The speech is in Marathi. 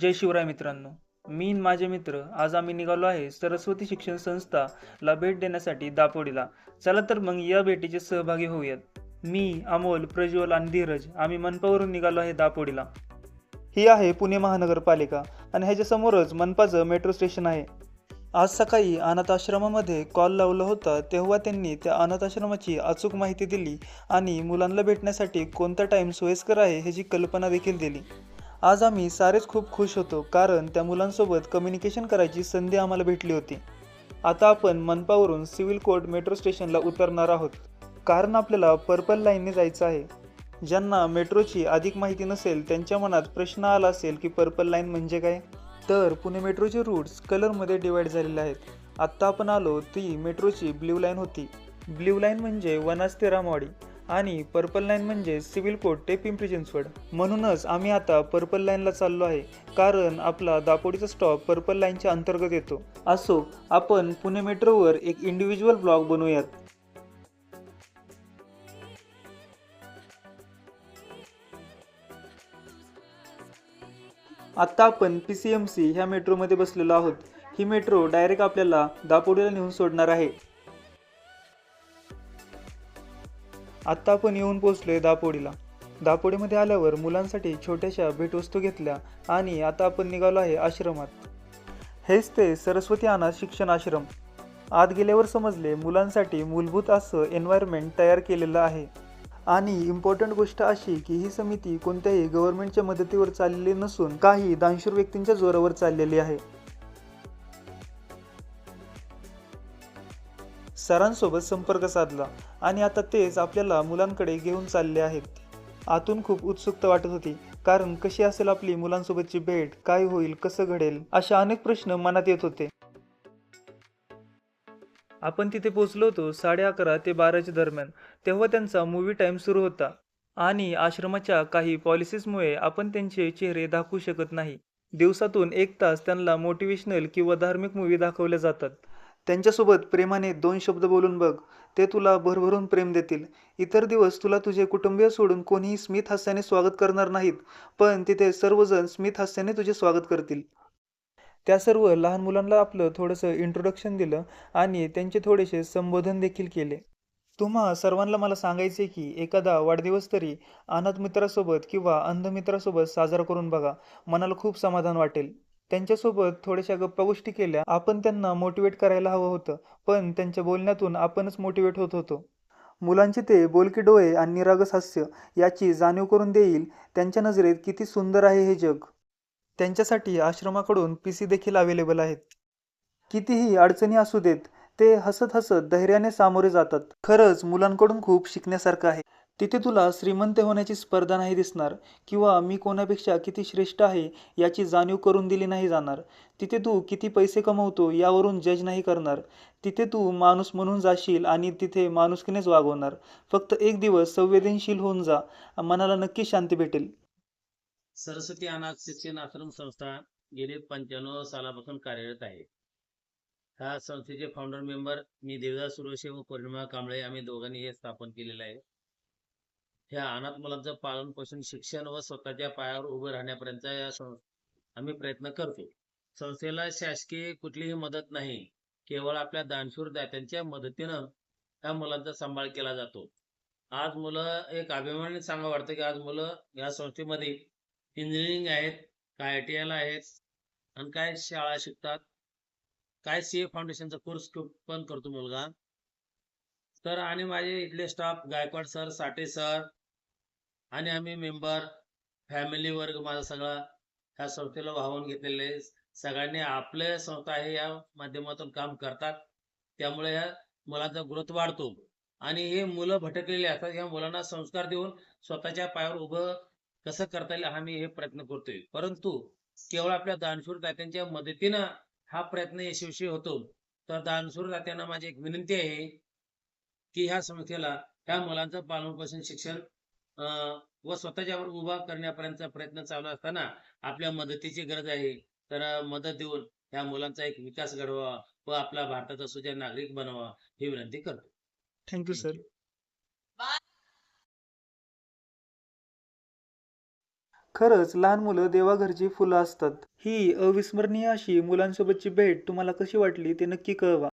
जय शिवराय मित्रांनो. मी माझे मित्र आज आम्ही निघालो आहे सरस्वती शिक्षण संस्थाला भेट देण्यासाठी दापोडीला. चला तर मग या भेटीचे सहभागी होऊयात. मी अमोल प्रज्वल आणि धीरज आम्ही मनपावरून निघालो आहे दापोडीला. ही आहे पुणे महानगरपालिका आणि ह्याच्यासमोरच मनपाचं मेट्रो स्टेशन आहे. आज सकाळी अनाथ आश्रमामध्ये कॉल लावला होता तेव्हा त्यांनी त्या अनाथ आश्रमाची अचूक माहिती दिली आणि मुलांना भेटण्यासाठी कोणता टाईम सोयीस्कर आहे ह्याची कल्पना देखील दिली. आज आम्ही सारेच खूप खुश होतो कारण त्या मुलांसोबत कम्युनिकेशन करायची संधी आम्हाला भेटली होती. आता आपण मनपावरून सिव्हिल कोर्ट मेट्रो स्टेशनला उतरणार आहोत. कारण आपल्याला पर्पल लाईनने जायचं आहे. ज्यांना मेट्रोची अधिक माहिती नसेल त्यांच्या मनात प्रश्न आला असेल की पर्पल लाईन म्हणजे काय? तर पुणे मेट्रोचे रूट्स कलरमध्ये डिवाईड झालेले आहेत. आत्ता आपण आलो ती मेट्रोची ब्ल्यू लाईन होती. ब्ल्यू लाईन म्हणजे वनास ते रामवाडी आणि पर्पल लाईन म्हणजे सिव्हिल कोर्ट ते पिंपरी चिंचवड म्हणूनच आम्ही आता पर्पल लाईनला चाललो आहे. कारण आपला दापोडीचा स्टॉप पर्पल लाईनच्या अंतर्गत येतो. असो आपण पुणे मेट्रोवर एक इंडिव्हिज्युअल ब्लॉग बनवूयात. आत्ता आपण पी सी एम सी ह्या मेट्रोमध्ये बसलेलो आहोत. ही मेट्रो डायरेक्ट आपल्याला दापोडीला नेऊन सोडणार आहे. आत्ता आपण येऊन पोहोचलोय दापोडीला. दापोडीमध्ये आल्यावर मुलांसाठी छोट्याशा भेटवस्तू घेतल्या आणि आता आपण निघालो आहे आश्रमात. हेच ते सरस्वती अनाथ शिक्षण आश्रम. आत गेल्यावर समजले मुलांसाठी मूलभूत असं एन्व्हायरमेंट तयार केलेलं आहे. आणि इम्पॉर्टंट गोष्ट अशी की ही समिती कोणत्याही गव्हर्नमेंटच्या मदतीवर चाललेली नसून काही दानशूर व्यक्तींच्या जोरावर चाललेली आहे. सरांसोबत संपर्क साधला आणि आता तेच आपल्याला मुलांकडे घेऊन चालले आहेत. आतून खूप उत्सुकता वाटत होती कारण कशी असेल आपली मुलांसोबतची भेट काय होईल कसं घडेल अशा अनेक प्रश्न मनात येत होते. आपण तिथे पोचलो होतो साडे अकरा ते बाराच्या दरम्यान तेव्हा त्यांचा मूवी टाईम सुरू होता आणि आश्रमाच्या काही पॉलिसीजमुळे आपण त्यांचे चेहरे दाखवू शकत नाही. दिवसातून एक तास त्यांना मोटिवेशनल किंवा धार्मिक मूवी दाखवल्या जातात. त्यांच्यासोबत प्रेमाने दोन शब्द बोलून बघ. ते तुला भरभरून प्रेम देतील. इतर दिवस तुला तुझे कुटुंबीय सोडून कोणीही स्मित हास्याने स्वागत करणार नाहीत. पण तिथे सर्वजण स्मित हास्याने तुझे स्वागत करतील. त्या सर्व लहान मुलांना आपलं थोडंसं इंट्रोडक्शन दिलं आणि त्यांचे थोडेसे संबोधन देखील केले. तुम्हा सर्वांना मला सांगायचे की एखादा वाढदिवस तरी अनाथ मित्रासोबत किंवा अंध मित्रासोबत साजरा करून बघा. मनाला खूप समाधान वाटेल. त्यांच्यासोबत थोड्याशा गप्पा गोष्टी केल्या. आपण त्यांना मोटिवेट करायला हवं होतं पण त्यांच्या बोलण्यातून आपणच मोटिवेट होत होतो. मुलांचे ते बोलके डोळे आणि निरागस हास्य याची जाणीव करून देईल. त्यांच्या नजरेत किती सुंदर आहे हे जग. त्यांच्यासाठी आश्रमाकडून पी सी देखील अवेलेबल आहेत. कितीही अडचणी असू देत ते हसत हसत धैर्याने सामोरे जातात. खरंच मुलांकडून खूप शिकण्यासारखं आहे. तिथे तुला श्रीमंत होण्याची स्पर्धा नाही दिसणार किंवा मी कोणापेक्षा किती श्रेष्ठ आहे याची जाणीव करून दिली नाही जाणार. तिथे तू किती पैसे कमवतो यावरून जज नाही करणार. तिथे तू माणूस म्हणून जाशील आणि तिथे माणुसकीनेच वागवणार. फक्त एक दिवस संवेदनशील होऊन जा. मनाला नक्की शांती भेटेल. सरस्वती अनाथ शिक्षण आश्रम संस्था गेले पंच्याण्णव सालापासून कार्यरत आहे. ह्या संस्थेचे फाउंडर मेंबर मी देवदास सुरोशे व पौर्णिमा कांबळे आम्ही दोघांनी हे स्थापन केलेलं आहे. ह्या अनाथ मुलांचं पालन पोषण शिक्षण व स्वतःच्या पायावर उभे राहण्यापर्यंत या आम्ही प्रयत्न करतो. संस्थेला शासकीय कुठलीही मदत नाही. केवळ आपल्या दानशूर दात्यांच्या मदतीनं त्या मुलांचा सांभाळ केला जातो. आज मुलं एक अभिमानाने सांगा वाटतं की आज मुलं या संस्थेमध्ये इंजिनिअरिंग आहेत काय आय टी आयला आहेत आणि काय शाळा शिकतात. काय सी ए फाउंडेशनचा कोर्स पण करतो मुलगा. तर आणि माझे इथले staff Gaikwad sir Sathe sir आणि आम्ही मेंबर फॅमिली वर्ग माझा सगळा ह्या संस्थेला वाहून घेतलेले सगळ्यांनी आपल्या संस्था हे या माध्यमातून काम करतात. त्यामुळे ह्या मुलांचा ग्रोथ वाढतो. आणि हे मुलं भटकलेली असतात या मुलांना संस्कार देऊन स्वतःच्या पायावर उभं कसं करता येईल हा मी हे प्रयत्न करतोय. परंतु केवळ आपल्या दानशूर दात्यांच्या मदतीनं हा प्रयत्न यशस्वी होतो. तर दानशूर दात्यांना माझी एक विनंती आहे की ह्या संस्थेला ह्या मुलांचं पालन पोषण शिक्षण व स्वतःच्यावर उभा करण्यापर्यंतचा प्रयत्न चालू असताना आपल्या मदतीची गरज आहे. तर मदत देऊन ह्या मुलांचा एक विकास घडवा व आपला भारताचा सुजाण नागरिक बनवा ही विनंती करतो. थँक्यू सर खरंच लहान मुलं देवाघरची फुलं असतात. ही अविस्मरणीय अशी मुलांसोबतची भेट तुम्हाला कशी वाटली ते नक्की कळवा.